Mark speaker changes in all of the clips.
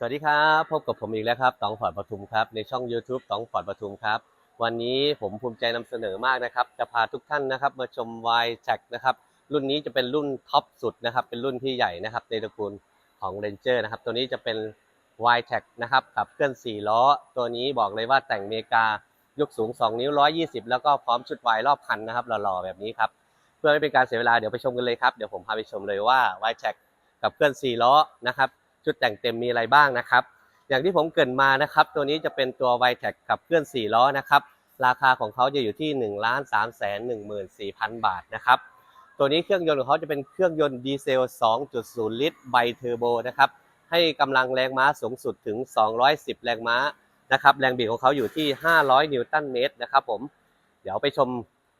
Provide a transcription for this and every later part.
Speaker 1: สวัสดีครับ พบกับผมอีกแล้วครับตองฟอร์ดปทุมครับในช่อง YouTube ตองฟอร์ดปทุมครับ วันนี้ผมภูมิใจนำเสนอมากนะครับ จะพาทุกท่านนะครับมาชม y t e c นะครับ รุ่นนี้จะเป็นรุ่นท็อปสุดนะครับ เป็นรุ่นที่ใหญ่นะครับในตระกูลของ Ranger นะครับ ตัวนี้จะเป็น y t e c นะครับขับเคลื่อน 4 ล้อ ตัวนี้บอกเลยว่าแต่งเมกายกสูง 2 นิ้ว 120 แล้วก็พร้อมชุด Y รอบคันนะครับหล่อๆแบบนี้ครับเพื่อไม่เป็นการเสียเวลาเดี๋ยวไปชมกันเลยครับเดี๋ยวผมพาไปชมเลยว่า y t e c กับเคลื่อน 4 ล้อนะครับ ชุดแต่งเต็มมีอะไรบ้างนะครับ อย่างที่ผมเกรินมานะครับ ตัวนี้จะเป็นตัว y t e c ขับเคลื่อน 4 ล้อนะครับ ราคาของเขาจะอยู่ที่1 3 1 4 0 0 0บาทนะครับ ตัวนี้เครื่องยนต์ของเขาจะเป็นเครื่องยนต์ดีเซล 2.0 ลิตรไบเทอร์โบนะครับให้กำลังแรงม้าสูงสุดถึง 210 แรงม้านะครับ แรงบิดของเขาอยู่ที่ 500 นิวตันเมตรนะครับผม เดี๋ยวไปชม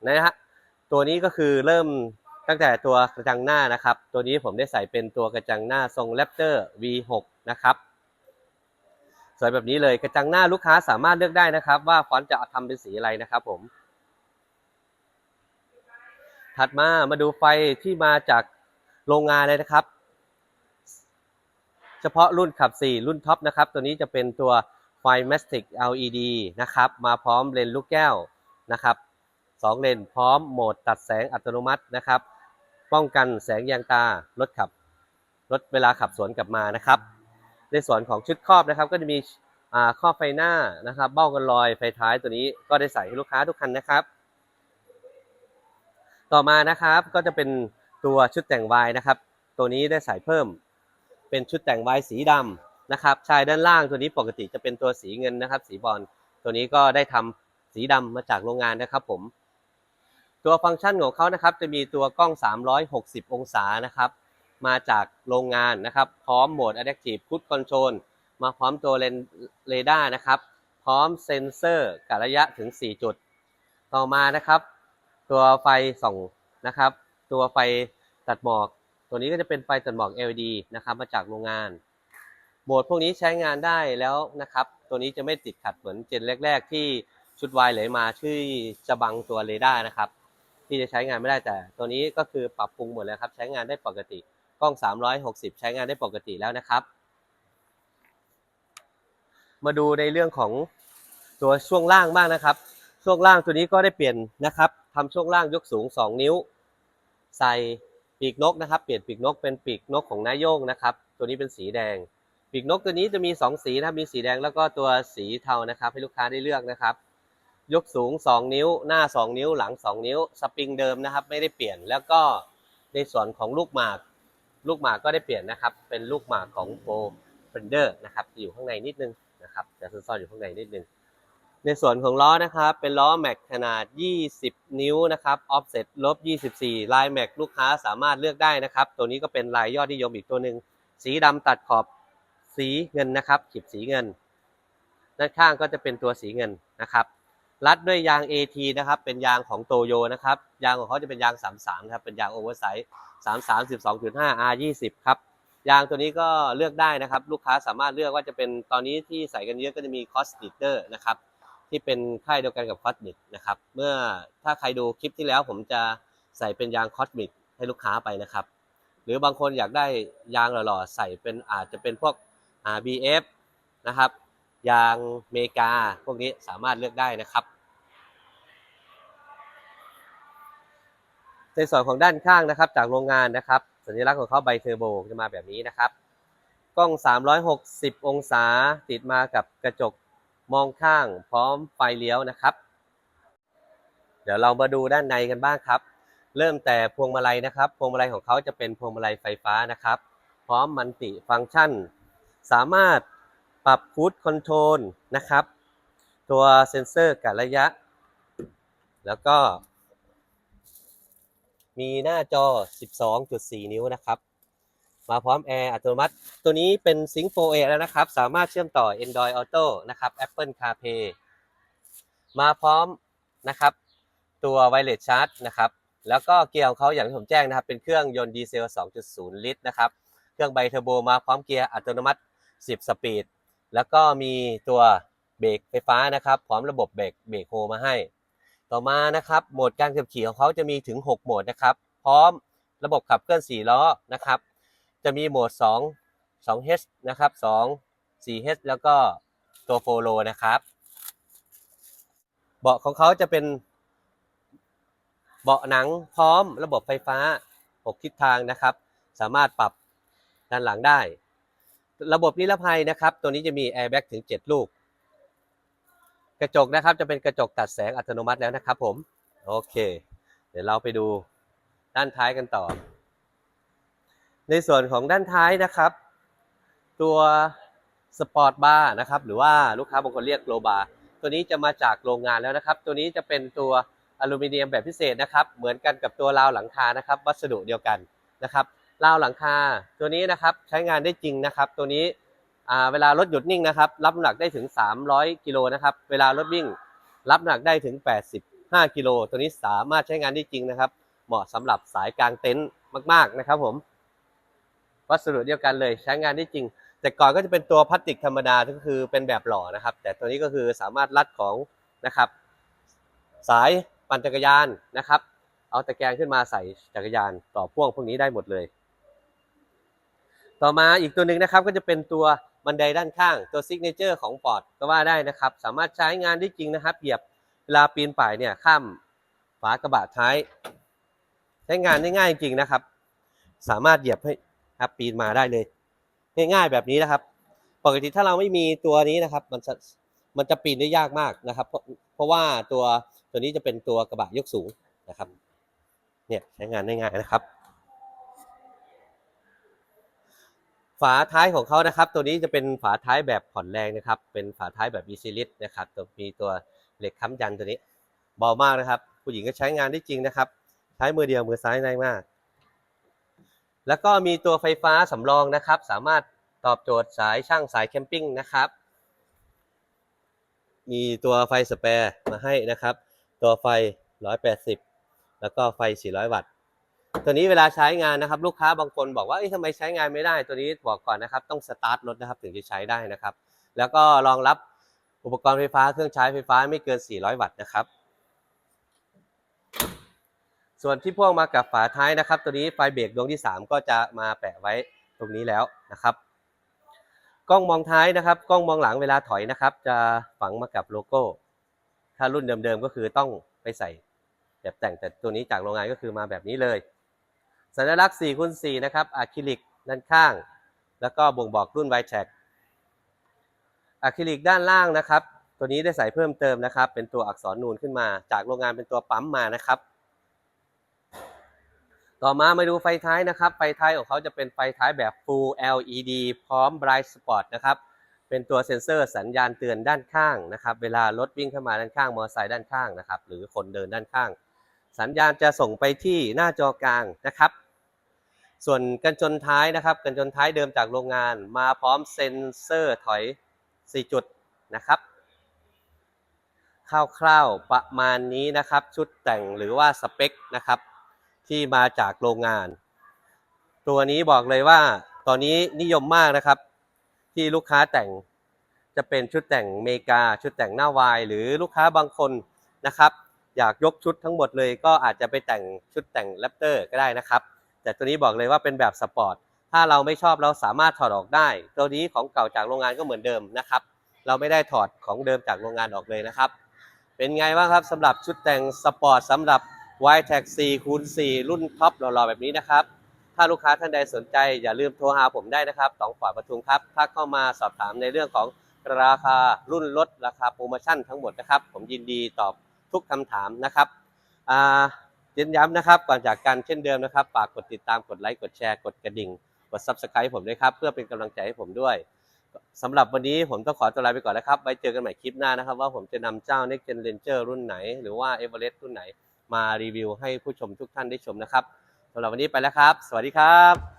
Speaker 1: นะฮะ ตัวนี้ก็คือเริ่ม ตั้งแต่ตัวกระจังหน้านะครับ ตัวนี้ผมได้ใส่เป็นตัวกระจังหน้าทรง Raptor V6 นะครับสวยแบบนี้เลยกระจังหน้าลูกค้าสามารถเลือกได้นะครับ ว่าฟอนต์จะทำเป็นสีอะไรนะครับผม ถัดมามาดูไฟที่มาจากโรงงานเลยนะครับ เฉพาะรุ่นขับ 4 รุ่นท็อปนะครับ ตัวนี้จะเป็นตัวไฟ Mastic LED นะครับ มาพร้อมเลนส์ลูกแก้วนะครับ2เลนพร้อมโหมดตัดแสงอัตโนมัตินะครับ ป้องกันแสงยางตารถขับรถเวลาขับสวนกลับมานะครับ ในส่วนของชุดครอบนะครับ ก็จะมีครอบไฟหน้านะครับ เบ้ากันลอยไฟท้ายตัวนี้ก็ได้ใส่ให้ลูกค้าทุกคันนะครับ ต่อมานะครับก็จะเป็นตัวชุดแต่งวายนะครับ ตัวนี้ได้ใส่เพิ่ม เป็นชุดแต่งวายสีดำนะครับชายด้านล่างตัวนี้ปกติจะเป็นตัวสีเงินนะครับ สีบอลตัวนี้ก็ได้ทำสีดำมาจากโรงงานนะครับ ผม ตัวฟังก์ชันของเขานะครับจะมีตัวกล้อง 360 องศานะครับ มาจากโรงงานนะครับ พร้อมโหมด Adaptive Cruise Control มาพร้อมตัวเลนเรดาร์นะครับ พร้อมเซ็นเซอร์กะระยะถึง 4 จุด ต่อมานะครับ ตัวไฟส่องนะครับ ตัวไฟตัดหมอก ตัวนี้ก็จะเป็นไฟตัดหมอก LED นะครับ มาจากโรงงานโหมดพวกนี้ใช้งานได้แล้วนะครับ ตัวนี้จะไม่ติดขัดเหมือนเจนแรก ๆ ที่ชุดวายไหลมาที่จะบังตัวเรดาร์นะครับ ที่จะใช้งานไม่ได้แต่ ตัวนี้ก็คือปรับปรุงหมดแล้วครับ ใช้งานได้ปกติ กล้อง 360 ใช้งานได้ปกติแล้วนะครับ มาดูในเรื่องของตัวช่วงล่างบ้างนะครับ ช่วงล่างตัวนี้ก็ได้เปลี่ยนนะครับทำช่วงล่างยกสูง 2 นิ้ว ใส่ปีกนกนะครับ เปลี่ยนปีกนกเป็นปีกนกของนายโยงนะครับ ตัวนี้เป็นสีแดง ปีกนกตัวนี้จะมี 2 สีนะครับมีสีแดงแล้วก็ตัวสีเทานะครับ ให้ลูกค้าได้เลือกนะครับ ยกสูง 2 นิ้ว หน้า 2 นิ้วหลัง 2 นิ้ว สปริงเดิมนะครับ ไม่ได้เปลี่ยนแล้วก็ในส่วนของลูกหมาก ลูกหมากก็ได้เปลี่ยนนะครับ เป็นลูกหมากของโฟเฟนเดอร์นะครับอยู่ข้างในนิดนึงนะครับจะซ่อนๆอยู่ข้างในนิดนึง ในส่วนของล้อนะครับ เป็นล้อแม็กขนาด 20 นิ้วนะครับออฟเซ็ตลบ 24 ลายแม็กลูกค้าสามารถเลือกได้นะครับ ตัวนี้ก็เป็นลายยอดนิยมอีกตัวหนึ่งสีดำตัดขอบสีเงินนะครับขีดสีเงิน ด้านข้างก็จะเป็นตัวสีเงินนะครับ รัดด้วยยาง AT นะครับเป็นยางของโตโยนะครับยางของเขาจะเป็นยาง 33ครับเป็นยางโอเวอร์ไซส์33 12.5 R 20ครับยางตัวนี้ก็เลือกได้นะครับ ลูกค้าสามารถเลือกว่าจะเป็นตอนนี้ที่ใส่กันเยอะก็จะมีคอสติเตอร์นะครับที่เป็นค่ายเดียวกันกับคอสมิกนะครับเมื่อถ้าใครดูคลิปที่แล้วผมจะใส่เป็นยางคอสมิกให้ลูกค้าไปนะครับ หรือบางคนอยากได้ยางหล่อๆใส่เป็นอาจจะเป็นพวก RBF นะครับ ยางเมกา พวกนี้สามารถเลือกได้นะครับ ในส่วนของด้านข้างนะครับ จากโรงงานนะครับ สัญลักษณ์ของเขาไบเทอร์โบจะมาแบบนี้นะครับ กล้อง 360 องศาติดมากับกระจกมองข้าง พร้อมไฟเลี้ยวนะครับ เดี๋ยวเรามาดูด้านในกันบ้างครับ เริ่มแต่พวงมาลัยนะครับ พวงมาลัยของเขาจะเป็นพวงมาลัยไฟฟ้านะครับ พร้อมมันติฟังก์ชัน สามารถ ปรับคูดคอนโทรลนะครับ ตัวเซ็นเซอร์กะระยะ แล้วก็ มีหน้าจอ 12.4 นิ้วนะครับ มาพร้อมแอร์อัตโนมัติ ตัวนี้เป็น Sync 4A แล้วนะครับ สามารถเชื่อมต่อ Android Auto นะครับ Apple CarPlay มาพร้อมนะครับ ตัว Wireless Charge นะครับแล้วก็เกียร์ของเขาอย่างที่ผมแจ้งนะครับ เป็นเครื่องยนต์ดีเซล 2.0 ลิตรนะครับ เครื่องไบเทอร์โบมาพร้อมเกียร์อัตโนมัติ 10 สปีด แล้วก็มีตัวเบรกไฟฟ้านะครับพร้อมระบบเบรกเบรกโฮมาให้ ต่อมานะครับโหมดการขับขี่ของเขาจะมีถึง 6 โหมดนะครับ พร้อมระบบขับเคลื่อน 4 ล้อนะครับ จะมีโหมด 2 2H นะครับ 2 4H แล้วก็ตัวโฟโลนะครับ เบาะของเขาจะเป็น เบาะหนังพร้อมระบบไฟฟ้า 6 ทิศทางนะครับ สามารถปรับด้านหลังได้ ระบบนิรภัยนะครับ ตัวนี้จะมีแอร์แบ็กถึง 7 ลูก กระจกนะครับจะเป็นกระจกตัดแสงอัตโนมัติแล้วนะครับผม โอเค เดี๋ยวเราไปดูด้านท้ายกันต่อ ในส่วนของด้านท้ายนะครับ ตัวสปอร์ตบาร์นะครับ หรือว่าลูกค้าบางคนเรียกโลบาร์ตัวนี้จะมาจากโรงงานแล้วนะครับ ตัวนี้จะเป็นตัวอลูมิเนียมแบบพิเศษนะครับ เหมือนกันกับตัวราวหลังคานะครับ วัสดุเดียวกันนะครับ ราวหลังคาตัวนี้นะครับใช้งานได้จริงนะครับ ตัวนี้เวลารถหยุดนิ่งนะครับ รับน้ำหนักได้ถึง 300 กิโลนะครับ เวลารถวิ่ง รับน้ำหนักได้ถึง 85 กิโล ตัวนี้สามารถใช้งานได้จริงนะครับ เหมาะสำหรับสายกลางเต็นท์มาก ๆนะครับผม วัสดุเดียวกันเลยใช้งานได้จริง แต่ก่อนก็จะเป็นตัวพลาสติกธรรมดาก็คือเป็นแบบหล่อนะครับ แต่ตัวนี้ก็คือสามารถรัดของนะครับ สายปั่นจักรยานนะครับ เอาตะแกรงขึ้นมาใส่จักรยานต่อพ่วงพวกนี้ได้หมดเลย ต่อมาอีกตัวหนึ่งนะครับก็จะเป็นตัวบันไดด้านข้างตัวซิกเนเจอร์ของฟอร์ดก็ว่าได้นะครับ สามารถใช้งานได้จริงนะครับเหยียบเวลาปีนป่ายเนี่ยข้ามฝากระบะท้าย ใช้งานได้ง่ายจริงนะครับ สามารถเหยียบให้ครับปีนมาได้เลย ง่ายๆแบบนี้นะครับ ปกติถ้าเราไม่มีตัวนี้นะครับ มันจะมันจะปีนได้ยากมากนะครับ เพราะเพราะว่าตัวตัวนี้จะเป็นตัวกระบะยกสูงนะครับ เนี่ยใช้งานได้ง่ายนะครับ ฝาท้ายของเขานะครับ ตัวนี้จะเป็นฝาท้ายแบบผ่อนแรงนะครับ เป็นฝาท้ายแบบ e ีซิลิสนะครับตัวมีตัวเหล็กค้ำยันตัวนี้เบามากนะครับ ผู้หญิงก็ใช้งานได้จริงนะครับ ใช้มือเดียวมือซ้ายได้มาก แล้วก็มีตัวไฟฟ้าสำรองนะครับ สามารถตอบโจทย์สายช่างสายแคมปิ้งนะครับ มีตัวไฟสเปร์มาให้นะครับ ตัวไฟ 180 แล้วก็ไฟ 400 วัตต์ ตัวนี้เวลาใช้งานนะครับ ลูกค้าบางคนบอกว่าเอ้ทำไมใช้งานไม่ได้ ตัวนี้บอกก่อนนะครับ ต้องสตาร์ทรถนะครับถึงจะใช้ได้นะครับ แล้วก็รองรับอุปกรณ์ไฟฟ้าเครื่องใช้ไฟฟ้าไม่เกิน 400 วัตต์นะครับ ส่วนที่พ่วงมากับฝาท้ายนะครับ ตัวนี้ไฟเบรกดวงที่ 3 ก็จะมาแปะไว้ตรงนี้แล้วนะครับ กล้องมองท้ายนะครับ กล้องมองหลังเวลาถอยนะครับ จะฝังมากับโลโก้ ถ้ารุ่นเดิมๆก็คือต้องไปใส่แบบแต่งแต่ตัวนี้จากโรงงานก็คือมาแบบนี้เลย สัญลักษณ์4คูณ4นะครับอะคริลิกด้านข้าง แล้วก็บ่งบอกรุ่น y t a g อะคริลิกด้านล่างนะครับ ตัวนี้ได้ใส่เพิ่มเติมนะครับ เป็นตัวอักษรนูนขึ้นมา จากโรงงานเป็นตัวปั๊มมานะครับ ต่อมามาดูไฟท้ายนะครับ ไฟท้ายของเขาจะเป็นไฟท้ายแบบ Full LED พร้อม Bright Spot นะครับ เป็นตัวเซ็นเซอร์สัญญาณเตือนด้านข้างนะครับ เวลารถวิ่งเข้ามาด้านข้าง มอเตอร์ไซค์ด้านข้างนะครับ หรือคนเดินด้านข้าง สัญญาณจะส่งไปที่หน้าจอกลางนะครับ ส่วนกันชนท้ายนะครับ กันชนท้ายเดิมจากโรงงาน มาพร้อมเซ็นเซอร์ถอย 4 จุดนะครับคร่าวๆประมาณนี้นะครับ ชุดแต่งหรือว่าสเปคนะครับ ที่มาจากโรงงาน ตัวนี้บอกเลยว่า ตอนนี้นิยมมากนะครับ ที่ลูกค้าแต่งจะเป็นชุดแต่งเมกา ชุดแต่งหน้าวาย หรือลูกค้าบางคนนะครับ อยากยกชุดทั้งหมดเลยก็อาจจะไปแต่งชุดแต่งแรปเตอร์ก็ได้นะครับ แต่ตัวนี้บอกเลยว่าเป็นแบบสปอร์ตถ้าเราไม่ชอบเราสามารถถอดออกได้ ตัวนี้ของเก่าจากโรงงานก็เหมือนเดิมนะครับ เราไม่ได้ถอดของเดิมจากโรงงานออกเลยนะครับ เป็นไงบ้างครับสำหรับชุดแต่งสปอร์ตสำหรับ y t a x 4คูณ4รุ่นท็อปหล่อๆแบบนี้นะครับ ถ้าลูกค้าท่านใดสนใจอย่าลืมโทรหาผมได้นะครับตองฝ่ายประทุมครับถ้าเข้ามาสอบถามในเรื่องของราคารุ่นลดราคาโปรโมชั่นทั้งหมดนะครับ ผมยินดีตอบ ทุกคำถามนะครับอ่าเน้นย้ำนะครับก่อนจากกันเช่นเดิมนะครับฝากกดติดตามกดไลค์กดแชร์กดกระดิ่ง กด Subscribe ผมด้วยครับ เพื่อเป็นกำลังใจให้ผมด้วยสำหรับวันนี้ผมต้องขอตัวลาไปก่อนนะครับไว้เจอกันใหม่คลิปหน้านะครับ ว่าผมจะนำเจ้า Next Gen Ranger รุ่นไหน หรือว่า Everest รุ่นไหนมารีวิวให้ผู้ชมทุกท่านได้ชมนะครับสำหรับวันนี้ไปแล้วครับ สวัสดีครับ